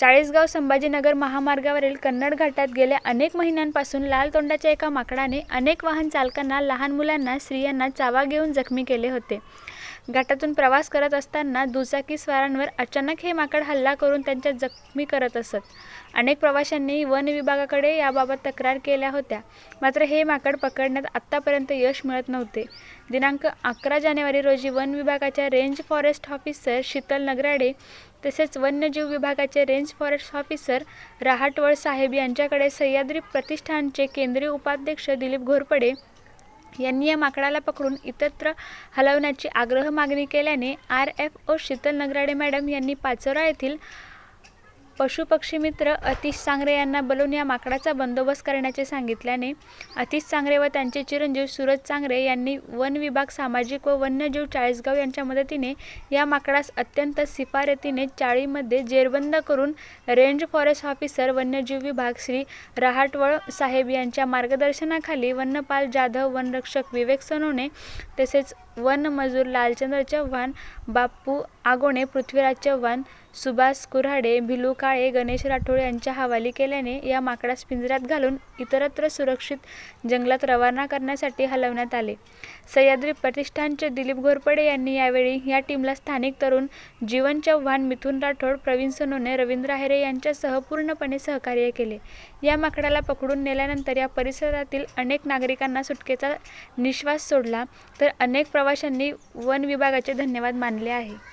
चाळीसगाव संभाजीनगर महामार्गावरील कन्नड घाटात गेल्या अनेक महिन्यांपासून लाल तोंडाच्या एका माकडाने अनेक वाहन चालकांना लहान मुलांना स्त्रियांना चावा घेऊन जखमी केले होते. घाटातून प्रवास करत असताना दुचाकीस्वारांवर अचानक हे माकड हल्ला करून त्यांच्या जखमी करत असत. अनेक प्रवाशांनी वन विभागाकडे याबाबत तक्रार केल्या होत्या. मात्र हे माकड पकडण्यात आत्तापर्यंत यश मिळत नव्हते. दिनांक अकरा जानेवारी रोजी वन विभागाच्या range forest officer Sheetal Nagrade तसेच वन्यजीव विभागाचे रेंज फॉरेस्ट ऑफिसर रहाटवळ साहेब यांच्याकडे सह्याद्री प्रतिष्ठानचे केंद्रीय उपाध्यक्ष दिलीप घोरपडे यांनी या माकडाला पकडून इतरत्र हलवण्याची आग्रह मागणी केल्याने R F O Sheetal Nagrade madam यांनी पाचोरा येथील पशुपक्षी मित्र अतिश सांगरे यांना बोलवून या माकडाचा बंदोबस्त करण्याचे सांगितल्याने अतिश सांगरे व त्यांचे चिरंजीव सूरज सांगरे यांनी वन विभाग सामाजिक व वन्यजीव चाळीसगाव यांच्या मदतीने या माकडास अत्यंत शिफारतीने चाळीमध्ये जेरबंद करून रेंज फॉरेस्ट ऑफिसर वन्यजीव विभाग श्री रहाटवळ साहेब यांच्या मार्गदर्शनाखाली वनपाल जाधव वनरक्षक विवेक सोनवणे तसेच वन मजूर लालचंद्र चव्हाण बाप्पू आगोणे पृथ्वीराज चव्हाण सुभाष कुऱ्हाडे भिलू काळे गणेश राठोड यांच्या हवाली केल्याने या माकडास पिंजऱ्यात घालून इतरत्र सुरक्षित जंगलात रवाना करण्यासाठी हलवण्यात आले. सह्याद्री प्रतिष्ठानचे दिलीप घोरपडे यांनी यावेळी या टीमला स्थानिक तरुण जीवन चव्हाण मिथुन राठोड प्रवीण सोनोने रवींद्र आहेरे यांच्यासह पूर्णपणे सहकार्य केले. या माकडाला पकडून नेल्यानंतर या परिसरातील अनेक नागरिकांना सुटकेचा निश्वास सोडला तर अनेक प्रवाशांनी वन विभागाचे धन्यवाद मानले आहे.